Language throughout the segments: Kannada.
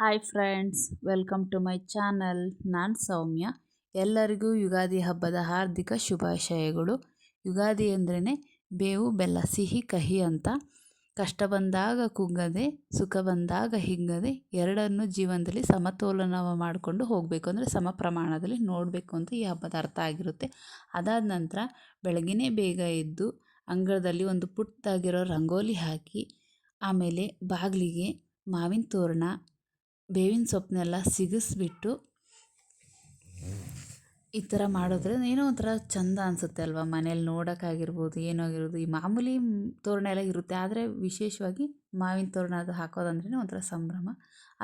Hi friends welcome to my channel ನಾನು ಸೌಮ್ಯ. ಎಲ್ಲರಿಗೂ ಯುಗಾದಿ ಹಬ್ಬದ ಹಾರ್ದಿಕ ಶುಭಾಶಯಗಳು. ಯುಗಾದಿ ಅಂದ್ರೇ ಬೇವು, ಬೆಲ್ಲ, ಸಿಹಿ, ಕಹಿ ಅಂತ. ಕಷ್ಟ ಬಂದಾಗ ಕುಗ್ಗದೆ, ಸುಖ ಬಂದಾಗ ಹಿಂಗದೆ ಎರಡನ್ನು ಜೀವನದಲ್ಲಿ ಸಮತೋಲನ ಮಾಡಿಕೊಂಡು ಹೋಗಬೇಕು. ಅಂದರೆ ಸಮ ಪ್ರಮಾಣದಲ್ಲಿ ನೋಡಬೇಕು ಅಂತ ಈ ಹಬ್ಬದ ಅರ್ಥ ಆಗಿರುತ್ತೆ. ಅದಾದ ನಂತರ ಬೆಳಗಿನೇ ಬೇಗ ಎದ್ದು ಅಂಗಳದಲ್ಲಿ ಒಂದು ಪುಟ್ಟದಾಗಿರೋ ರಂಗೋಲಿ ಹಾಕಿ, ಆಮೇಲೆ ಬಾಗಿಲಿಗೆ ಮಾವಿನ ತೋರಣ ಬೇವಿನ ಸೊಪ್ಪನ್ನೆಲ್ಲ ಸಿಗಿಸ್ಬಿಟ್ಟು ಈ ಥರ ಮಾಡಿದ್ರೆ ಏನೋ ಒಂಥರ ಚಂದ ಅನಿಸುತ್ತೆ ಅಲ್ವಾ ಮನೇಲಿ ನೋಡೋಕ್ಕಾಗಿರ್ಬೋದು, ಏನೋ ಆಗಿರ್ಬೋದು. ಈ ಮಾಮೂಲಿ ತೋರಣ ಎಲ್ಲ ಇರುತ್ತೆ, ಆದರೆ ವಿಶೇಷವಾಗಿ ಮಾವಿನ ತೋರಣ ಅದು ಹಾಕೋದಂದ್ರೆ ಒಂಥರ ಸಂಭ್ರಮ.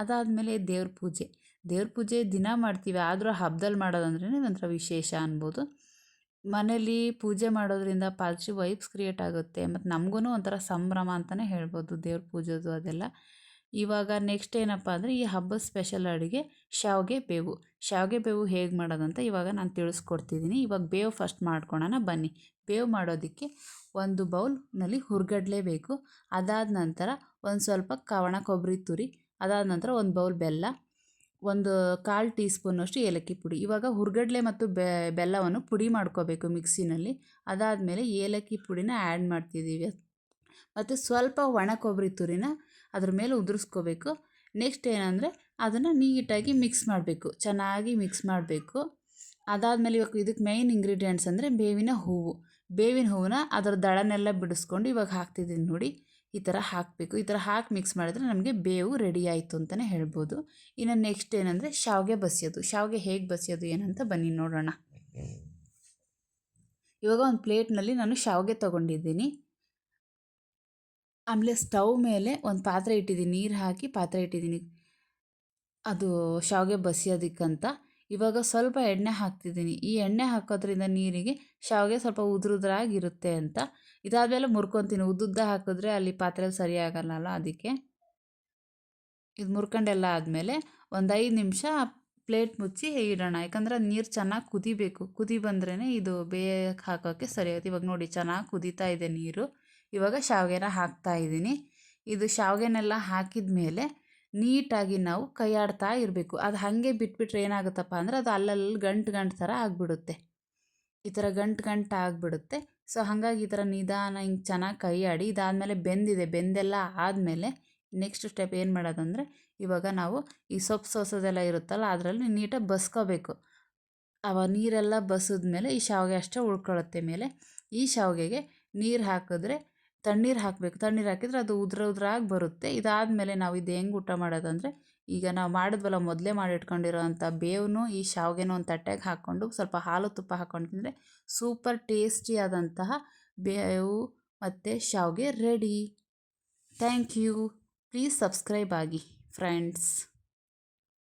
ಅದಾದಮೇಲೆ ದೇವ್ರ ಪೂಜೆ. ದೇವ್ರ ಪೂಜೆ ದಿನ ಮಾಡ್ತೀವಿ, ಆದರೂ ಹಬ್ಬದಲ್ಲಿ ಮಾಡೋದಂದ್ರೇ ಒಂಥರ ವಿಶೇಷ ಅನ್ಬೋದು. ಮನೇಲಿ ಪೂಜೆ ಮಾಡೋದ್ರಿಂದ ಪಾಸಿಟಿವ್ ವೈಬ್ಸ್ ಕ್ರಿಯೇಟ್ ಆಗುತ್ತೆ, ಮತ್ತು ನಮಗೂ ಒಂಥರ ಸಂಭ್ರಮ ಅಂತಲೇ ಹೇಳ್ಬೋದು ದೇವ್ರ ಪೂಜೆದು ಅದೆಲ್ಲ. ಇವಾಗ ನೆಕ್ಸ್ಟ್ ಏನಪ್ಪ ಅಂದರೆ ಈ ಹಬ್ಬದ ಸ್ಪೆಷಲ್ ಅಡುಗೆ ಶಾವಿಗೆ ಬೇವು. ಶಾವಿಗೆ ಬೇವು ಹೇಗೆ ಮಾಡೋದಂತ ಇವಾಗ ನಾನು ತಿಳಿಸ್ಕೊಡ್ತಿದ್ದೀನಿ ಇವಾಗ ಬೇವು ಫಸ್ಟ್ ಮಾಡ್ಕೊಳೋಣ, ಬನ್ನಿ. ಬೇವು ಮಾಡೋದಕ್ಕೆ ಒಂದು ಬೌಲ್ನಲ್ಲಿ ಹುರ್ಗಡ್ಲೆ ಬೇಕು. ಅದಾದ ನಂತರ ಒಂದು ಸ್ವಲ್ಪ ಕವಣ ಕೊಬ್ಬರಿ ತುರಿ, ಅದಾದ ನಂತರ ಒಂದು ಬೌಲ್ ಬೆಲ್ಲ, ಒಂದು ಕಾಲು ಟೀ ಸ್ಪೂನಷ್ಟು ಏಲಕ್ಕಿ ಪುಡಿ. ಇವಾಗ ಹುರ್ಗಡ್ಲೆ ಮತ್ತು ಬೆಲ್ಲವನ್ನು ಪುಡಿ ಮಾಡ್ಕೋಬೇಕು ಮಿಕ್ಸಿನಲ್ಲಿ. ಅದಾದಮೇಲೆ ಏಲಕ್ಕಿ ಪುಡಿನ ಆ್ಯಡ್ ಮಾಡ್ತಿದ್ದೀವಿ ಮತ್ತು ಸ್ವಲ್ಪ ಒಣ ಕೊಬ್ಬರಿ ತುರಿನ ಅದ್ರ ಮೇಲೆ ಉದುರಿಸ್ಕೋಬೇಕು. ನೆಕ್ಸ್ಟ್ ಏನಂದರೆ ಅದನ್ನು ನೀಟಾಗಿ ಮಿಕ್ಸ್ ಮಾಡಬೇಕು. ಚೆನ್ನಾಗಿ ಮಿಕ್ಸ್ ಮಾಡಬೇಕು. ಅದಾದಮೇಲೆ ಇವಾಗ ಇದಕ್ಕೆ ಮೇಯ್ನ್ ಇಂಗ್ರೀಡಿಯೆಂಟ್ಸ್ ಅಂದರೆ ಬೇವಿನ ಹೂವು. ಬೇವಿನ ಹೂವನ್ನ ಅದರ ದಳನೆಲ್ಲ ಬಿಡಿಸ್ಕೊಂಡು ಇವಾಗ ಹಾಕ್ತಿದ್ದೀನಿ ನೋಡಿ, ಈ ಥರ ಹಾಕಬೇಕು. ಈ ಥರ ಹಾಕಿ ಮಿಕ್ಸ್ ಮಾಡಿದ್ರೆ ನಮಗೆ ಬೇವು ರೆಡಿ ಆಯಿತು ಅಂತಲೇ ಹೇಳ್ಬೋದು. ಇನ್ನು ನೆಕ್ಸ್ಟ್ ಏನಂದರೆ ಶಾವಿಗೆ ಬಸಿಯೋದು. ಶಾವಿಗೆ ಹೇಗೆ ಬಸಿಯೋದು ಏನಂತ ಬನ್ನಿ ನೋಡೋಣ. ಇವಾಗ ಒಂದು ಪ್ಲೇಟ್ನಲ್ಲಿ ನಾನು ಶಾವಿಗೆ ತೊಗೊಂಡಿದ್ದೀನಿ. ಆಮೇಲೆ ಸ್ಟವ್ ಮೇಲೆ ಒಂದು ಪಾತ್ರೆ ಇಟ್ಟಿದ್ದೀನಿ, ನೀರು ಹಾಕಿ ಪಾತ್ರೆ ಇಟ್ಟಿದ್ದೀನಿ. ಅದು ಶಾವಿಗೆ ಬಸಿಯೋದಕ್ಕಂತ. ಇವಾಗ ಸ್ವಲ್ಪ ಎಣ್ಣೆ ಹಾಕ್ತಿದ್ದೀನಿ. ಈ ಎಣ್ಣೆ ಹಾಕೋದ್ರಿಂದ ನೀರಿಗೆ ಶಾವಿಗೆ ಸ್ವಲ್ಪ ಉದುರುದ್ರಾಗಿರುತ್ತೆ ಅಂತ. ಇದಾದಮೇಲೆ ಮುರ್ಕೊತೀನಿ. ಉದ್ದುದ್ದ ಹಾಕಿದ್ರೆ ಅಲ್ಲಿ ಪಾತ್ರೆ ಸರಿ ಆಗಲ್ಲ ಅದಕ್ಕೆ. ಇದು ಮುರ್ಕೊಂಡೆಲ್ಲ ಆದಮೇಲೆ ಒಂದು ಐದು ನಿಮಿಷ ಪ್ಲೇಟ್ ಮುಚ್ಚಿ ಇಡೋಣ. ಯಾಕಂದ್ರೆ ನೀರು ಚೆನ್ನಾಗಿ ಕುದಿಬೇಕು. ಕುದಿ ಬಂದ್ರೇ ಇದು ಬೇಯಕ್ಕೆ ಹಾಕೋಕ್ಕೆ ಸರಿ ಆಗುತ್ತೆ ಇವಾಗ ನೋಡಿ ಚೆನ್ನಾಗಿ ಕುದೀತಾ ಇದೆ ನೀರು. ಇವಾಗ ಶಾವಿಗೆನ ಹಾಕ್ತಾ ಇದ್ದೀನಿ. ಇದು ಶಾವಿಗೆನೆಲ್ಲ ಹಾಕಿದ ಮೇಲೆ ನೀಟಾಗಿ ನಾವು ಕೈಯಾಡ್ತಾ ಇರಬೇಕು. ಅದು ಹಾಗೆ ಬಿಟ್ಬಿಟ್ರೆ ಏನಾಗುತ್ತಪ್ಪ ಅಂದರೆ ಅದು ಅಲ್ಲಲ್ಲಿ ಗಂಟು ಗಂಟು ಥರ ಆಗಿಬಿಡುತ್ತೆ. ಈ ಥರ ಗಂಟು ಗಂಟು ಆಗಿಬಿಡುತ್ತೆ. ಸೊ, ಹಾಗಾಗಿ ಈ ಥರ ನಿಧಾನ ಹಿಂಗೆ ಚೆನ್ನಾಗಿ ಕೈಯಾಡಿ ಇದಾದಮೇಲೆ ಬೆಂದಿದೆ. ಬೆಂದೆಲ್ಲ ಆದಮೇಲೆ ನೆಕ್ಸ್ಟ್ ಸ್ಟೆಪ್ ಏನು ಮಾಡೋದಂದರೆ ಇವಾಗ ನಾವು ಈ ಸೊಪ್ಪು ಸೋಸೋದೆಲ್ಲ ಇರುತ್ತಲ್ಲ ಅದರಲ್ಲಿ ನೀಟಾಗಿ ಬಸ್ಕೋಬೇಕು. ಅವ ನೀರೆಲ್ಲ ಬಸಿದ್ಮೇಲೆ ಈ ಶಾವಿಗೆ ಅಷ್ಟೇ ಉಳ್ಕೊಳ್ಳುತ್ತೆ ಮೇಲೆ ಈ ಶಾವಿಗೆಗೆ ನೀರು ಹಾಕಿದ್ರೆ ತಣ್ಣೀರು ಹಾಕಬೇಕು. ತಣ್ಣೀರು ಹಾಕಿದರೆ ಅದು ಉದ್ರ ಉದ್ರಾಗಿ ಬರುತ್ತೆ. ಇದಾದಮೇಲೆ ನಾವು ಇದು ಹೆಂಗೆ ಊಟ ಮಾಡೋದಂದರೆ, ಈಗ ನಾವು ಮಾಡಿದ್ವಲ್ಲ ಮೊದಲೇ ಮಾಡಿಟ್ಕೊಂಡಿರೋ ಅಂಥ ಬೇವನ್ನೂ ಈ ಶಾವಿಗೆನೂ ಒಂದು ತಟ್ಟೆಗೆ ಹಾಕ್ಕೊಂಡು ಸ್ವಲ್ಪ ಹಾಲು ತುಪ್ಪ ಹಾಕ್ಕೊಂಡು ತಿಂದರೆ ಸೂಪರ್ ಟೇಸ್ಟಿಯಾದಂತಹ ಬೇವು ಮತ್ತು ಶಾವಿಗೆ ready. Thank you. Please subscribe ಆಗಿ, ಫ್ರೆಂಡ್ಸ್.